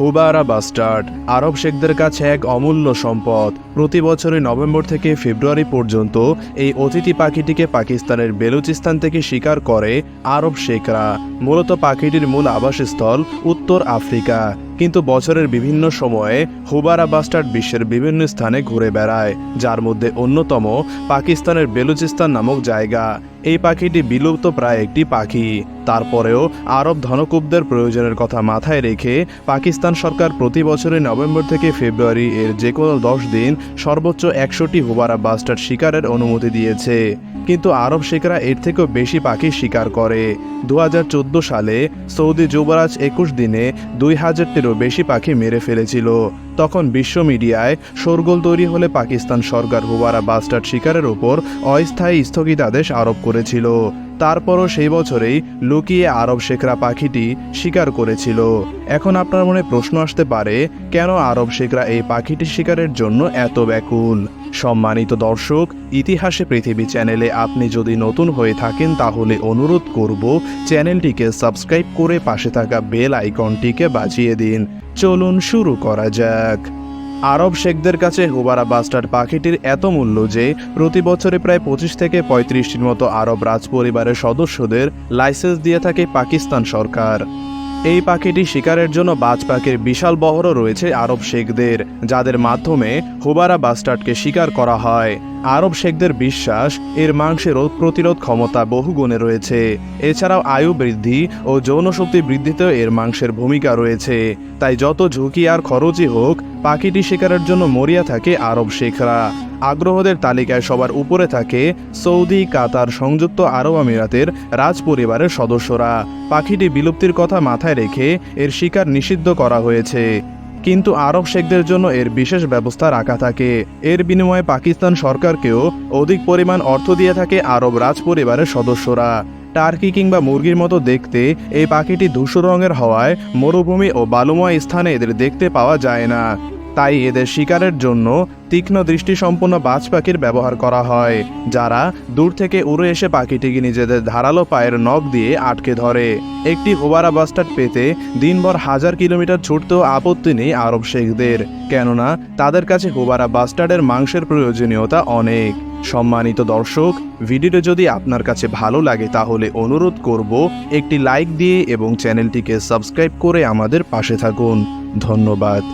Houbara bastard, আরব শেখদের কাছে এক অমূল্য সম্পদ। প্রতি বছরই নভেম্বর থেকে ফেব্রুয়ারি পর্যন্ত এই অতিথি পাখিটিকে পাকিস্তানের বেলুচিস্তান থেকে শিকার করে আরব শেখরা। মূলত পাখিটির মূল আবাসস্থল উত্তর আফ্রিকা। কিন্তু বছরের বিভিন্ন সময়ে হুবারা বাস্টার্ড বিশ্বের বিভিন্ন স্থানে ঘুরে বেড়ায়, যার মধ্যে অন্যতম পাকিস্তানের বেলুচিস্তান নামক জায়গা। এই পাখিটি বিলুপ্ত প্রায় একটি পাখি। তারপরেও আরব ধনকুবদের প্রয়োজনের কথা মাথায় রেখে পাকিস্তান সরকার প্রতি বছরের নভেম্বর থেকে ফেব্রুয়ারি এর যে কোনো দশ দিন সর্বোচ্চ একশোটি হুবারা বাস্টার শিকারের অনুমতি দিয়েছে। কিন্তু আরব শেখরা এর থেকেও বেশি পাখি শিকার করে। দু হাজার চোদ্দ সালে সৌদি যুবরাজ একুশ দিনে দুই হাজারটিরও বেশি পাখি মেরে ফেলেছিল। তখন বিশ্ব মিডিয়ায় শোরগোল তৈরি হলে পাকিস্তান সরকার হুবারা বাস্টার্ড শিকারের ওপর অস্থায়ী স্থগিতাদেশ আরোপ করেছিল। তারপরও সেই বছরেই লুকিয়ে আরব শেখরা পাখিটি শিকার করেছিল। এখন আপনার মনে প্রশ্ন আসতে পারে, কেন আরব শেখরা এই পাখিটি শিকারের জন্য এত ব্যাকুল? সম্মানিত দর্শক, ইতিহাসে পৃথিবী চ্যানেলে আপনি যদি নতুন হয়ে থাকেন তাহলে অনুরোধ করব চ্যানেলটিকে সাবস্ক্রাইব করে পাশে থাকা বেল আইকনটিকে বাজিয়ে দিন। চলুন শুরু করা যাক। আরব শেখদের কাছে হুবারা বাস্টার্ড পাখিটির এত মূল্য যে, প্রতি বছরে প্রায় পঁচিশ থেকে পঁয়ত্রিশটির মতো আরব রাজ পরিবারের সদস্যদের লাইসেন্স দিয়ে থাকে পাকিস্তান সরকার। এই পাখিটি শিকারের জন্য বাজ পাখির বিশাল বহরও রয়েছে আরব শেখদের, যাদের মাধ্যমে হুবারা বাস্টার্ডকে শিকার করা হয়। আরব শেখদের বিশ্বাস, এর মাংসের রোগ প্রতিরোধ ক্ষমতা বহু গুণে রয়েছে। এছাড়াও আয়ু বৃদ্ধি ও যৌনশক্তি বৃদ্ধিতেও এর মাংসের ভূমিকা রয়েছে। তাই যত ঝুঁকি আর খরচই হোক, পাখিটি শিকারের জন্য মরিয়া থাকে আরব শেখরা। আগ্রহদের তালিকায় সবার উপরে থাকে সৌদি, কাতার, সংযুক্ত আরব আমিরাতের রাজ পরিবারের সদস্যরা। পাখিটি বিলুপ্তির কথা মাথায় রেখে এর শিকার নিষিদ্ধ করা হয়েছে। কিন্তু আরব শেখদের জন্য এর বিশেষ ব্যবস্থা রাখা থাকে। এর বিনিময়ে পাকিস্তান সরকারকেও অধিক পরিমাণ অর্থ দিয়ে থাকে আরব রাজ পরিবারের সদস্যরা। টার্কি কিংবা মুরগির মতো দেখতে এই পাখিটি ধূসর রঙের হওয়ায় মরুভূমি ও বালুময় স্থানে এদের দেখতে পাওয়া যায় না। তাই এদের শিকারের জন্য তীক্ষ্ণ দৃষ্টিসম্পন্ন বাজ পাখির ব্যবহার করা হয়, যারা দূর থেকে উড়ে এসে পাখিটিকে নিজেদের ধারালো পায়ের নখ দিয়ে আটকে ধরে। একটি হোবারা বাস্টার্ড পেতে দিনভর হাজার কিলোমিটার ছুটতেও আপত্তি নেই আরব শেখদের, কেননা তাদের কাছে হোবারা বাস্টার্ডের মাংসের প্রয়োজনীয়তা অনেক। সম্মানিত দর্শক, ভিডিওটি যদি আপনার কাছে ভালো লাগে তাহলে অনুরোধ করব একটি লাইক দিয়ে এবং চ্যানেলটিকে সাবস্ক্রাইব করে আমাদের পাশে থাকুন। ধন্যবাদ।